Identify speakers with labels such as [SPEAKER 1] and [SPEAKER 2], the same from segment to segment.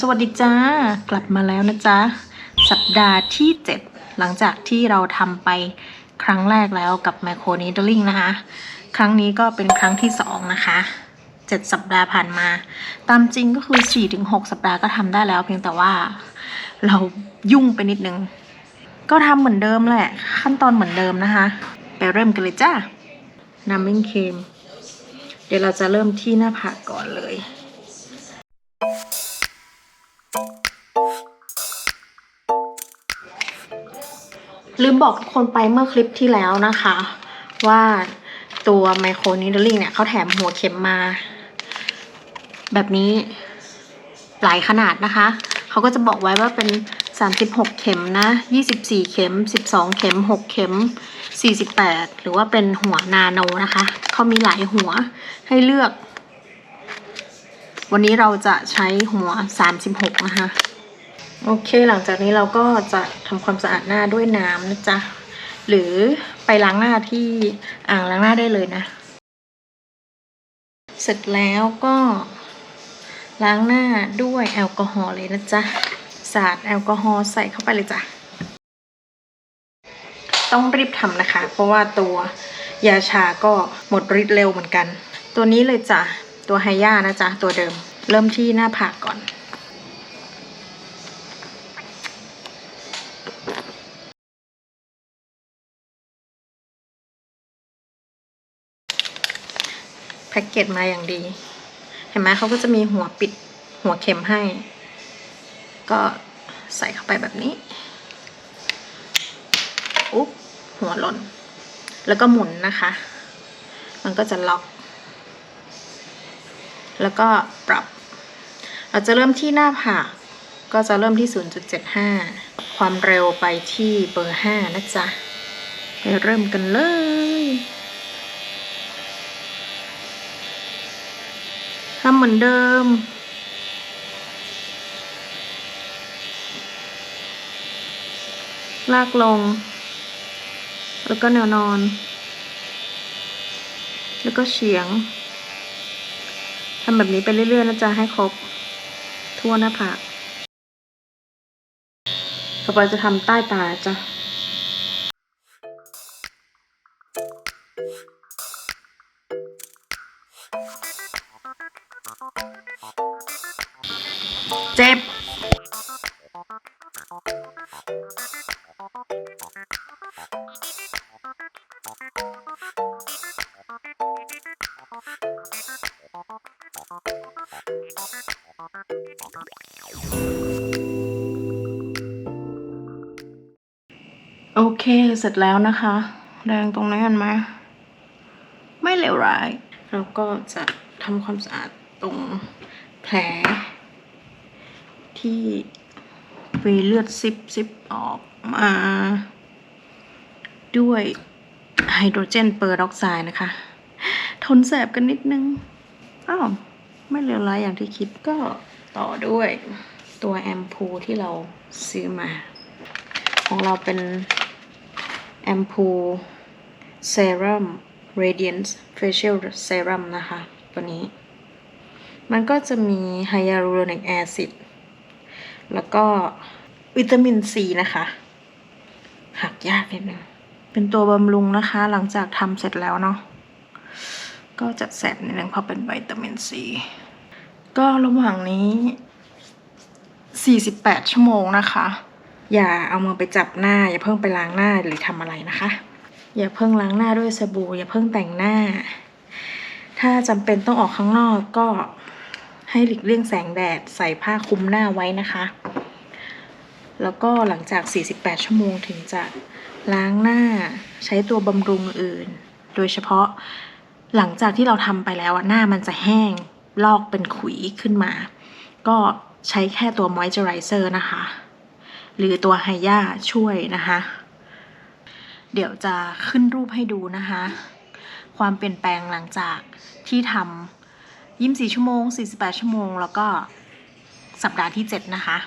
[SPEAKER 1] สวัสดีจ้า กลับมาแล้วนะจ๊ะ สัปดาห์ที่ 7 หลังจากที่เราทำไปครั้งแรกแล้วกับ Macro Needling นะคะ ครั้งนี้ก็เป็นครั้งที่ 2 นะคะ 7 สัปดาห์ผ่านมา ตามจริงก็คือ 4-6 สัปดาห์ก็ทำได้แล้วเพียงแต่ว่า เรายุ่งไปนิดนึง ก็ทำเหมือนเดิมแหละ ขั้นตอนเหมือนเดิมนะคะ ไปเริ่มกันเลยจ้าน้ำมิ่งครีมเดี๋ยวเราจะเริ่มที่หน้าผากก่อนเลย ลืมบอกทุกคนไปเมื่อคลิปที่แล้วนะคะ ว่าตัวไมโครนิดลิงเนี่ยเขาแถมหัวเข็มมา แบบนี้หลายขนาดนะคะ เขาก็จะบอกไว้ว่าเป็น 36 เข็มนะ 24 เข็ม 12 เข็ม 6 เข็ม 48 หรือว่าเป็นหัวนาโนนะคะ เขามีหลายหัวให้เลือก วันนี้เราจะใช้หัว 36 นะคะ โอเค หลังจากนี้เราก็จะทำความสะอาดหน้าด้วยน้ำนะจ๊ะ หรือไปล้างหน้าที่อ่างล้างหน้าได้เลยนะ เสร็จแล้วก็ล้างหน้าด้วยแอลกอฮอล์เลยนะจ๊ะ สาดแอลกอฮอล์ใส่เข้าไปเลยจ้ะ ต้องรีบทำนะคะ เพราะว่าตัวยาชาก็หมดฤทธิ์เร็วเหมือนกัน ตัวนี้เลยจ้ะ ตัวไฮย่านะจ๊ะ ตัวเดิม เริ่มที่หน้าผากก่อน แพ็กเกจมาอย่างดี เห็นไหมเขาก็จะมีหัวปิดหัวเข็มให้ ก็ใส่เข้าไปแบบนี้อุ๊บหัวหล่น แล้วก็หมุนนะคะ มันก็จะล็อก แล้วก็ปรับ เราจะเริ่มที่หน้าผากก็จะเริ่มที่ 0.75 ความเร็วไปที่เบอร์5นะจ๊ะ ไปเริ่มกันเลย ทำเหมือนเดิม ลากลง แล้วก็แนวนอน แล้วก็เฉียง ทำแบบนี้ไปเรื่อยๆนะจ๊ะ ให้ครบ ทั่วหน้าผาก ต่อไปจะทำใต้ตาจ้ะเจ็บ โอเคเสร็จแล้วนะคะ แดงตรงนี้เห็นไหมไม่เลวร้าย เราก็จะทำความสะอาดตรงแผล ที่มีเลือดซิบซิบออกมา ด้วยไฮโดรเจนเปอร์ออกไซด์นะคะ ทนแสบกันนิดนึง อ้าว ไม่เลวร้ายอย่างที่คิดก็ต่อด้วยตัวแอมพูที่เราซื้อมา ของเราเป็น แอมพูเซรั่ม Radiance Facial Serum นะคะ ตัวนี้ มันก็จะมีไฮยาลูโรนิกแอซิดแล้วก็วิตามินซีนะคะ หักยากนิดนึงเป็นตัวบำรุงนะคะ หลังจากทำเสร็จแล้วเนาะก็จะแสบนิดนึงเพราะเป็นวิตามินซีก็ระหว่างนี้ 48 ชั่วโมงนะคะ อย่าเอามือไปจับหน้า อย่าเพิ่งไปล้างหน้าหรือทำอะไรนะคะ อย่าเพิ่งล้างหน้าด้วยสบู่อย่าเพิ่งแต่งหน้า ถ้าจำเป็นต้องออกข้างนอกก็ให้หลีกเลี่ยงแสงแดดใส่ผ้าคลุมหน้าไว้นะคะ แล้วก็หลังจาก 48 ชั่วโมงถึงจะล้างหน้าใช้ตัวบำรุงอื่น โดยเฉพาะหลังจากที่เราทำไปแล้วหน้ามันจะแห้งลอกเป็นขุยขึ้นมา ก็ใช้แค่ตัวมอยเจอไรเซอร์นะคะ หรือตัวไฮย่าช่วยนะคะ เดี๋ยวจะขึ้นรูปให้ดูนะคะ ความเปลี่ยนแปลงหลังจากที่ทำยี่สี่ชั่วโมง 48 ชั่วโมง แล้วก็สัปดาห์ที่ 7 นะคะ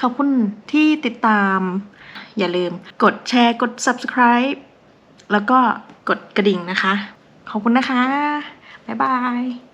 [SPEAKER 1] ขอบคุณที่ติดตาม อย่าลืมกดแชร์กด subscribe แล้วก็กดกระดิ่งนะคะ ขอบคุณนะคะ บ๊ายบาย